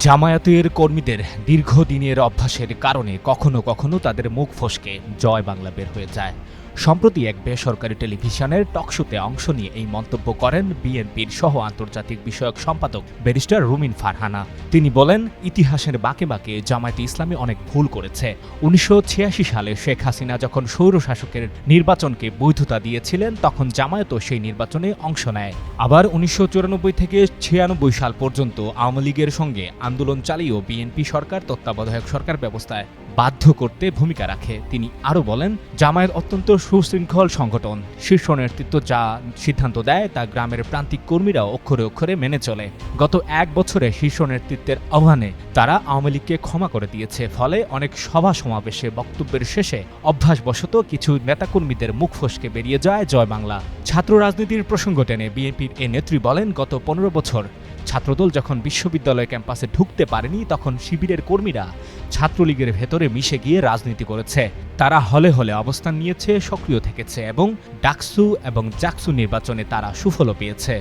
জামায়াতের কর্মীদের দীর্ঘদিনের অভ্যাসের কারণে কখনো কখনো তাদের মুখ ফসকে জয় বাংলা বের হয়ে যায়। সম্প্রতি এক বেসরকারি টেলিভিশনের টকশোতে অংশ নিয়ে এই মন্তব্য করেন বিএনপির সহ আন্তর্জাতিক বিষয়ক সম্পাদক ব্যারিস্টার রুমিন ফারহানা। তিনি বলেন, ইতিহাসের বাঁকে বাঁকে জামায়াতে ইসলামী অনেক ভুল করেছে। উনিশশো ছিয়াশি সালে শেখ হাসিনা যখন স্বৈরশাসকের নির্বাচনকে বৈধতা দিয়েছিলেন, তখন জামায়াতও সেই নির্বাচনে অংশ নেয়। আবার উনিশশো চুরানব্বই থেকে ছিয়ানব্বই সাল পর্যন্ত আওয়ামী লীগের সঙ্গে আন্দোলন চালিয়েও বিএনপি সরকার তত্ত্বাবধায়ক সরকার ব্যবস্থায় বাধ্য করতে ভূমিকা রাখে। তিনি আরও বলেন, জামায়াত অত্যন্ত সুশৃঙ্খল সংগঠন। শীর্ষ নেতৃত্ব যা সিদ্ধান্ত দেয় তা গ্রামের প্রান্তিক কর্মীরা অক্ষরে অক্ষরে মেনে চলে। গত এক বছরে শীর্ষ নেতৃত্বের আহ্বানে তারা আওয়ামী লীগকে ক্ষমা করে দিয়েছে। ফলে অনেক সভা সমাবেশে বক্তব্যের শেষে অভ্যাসবশত কিছু নেতাকর্মীদের মুখ ফসকে বেরিয়ে যায় জয় বাংলা। ছাত্র রাজনীতির প্রসঙ্গ টেনে বিএনপির এ নেত্রী বলেন, গত পনেরো বছর ছাত্রদল যখন বিশ্ববিদ্যালয় ক্যাম্পাসে ঢুকতে পারেনি, তখন শিবিরের কর্মীরা ছাত্রলীগের ভেতরে মিশে গিয়ে রাজনীতি করেছে। তারা হলে হলে অবস্থান নিয়েছে, সক্রিয় থেকেছে এবং ডাকসু এবং জাকসু নির্বাচনে তারা সুফলও পেয়েছে।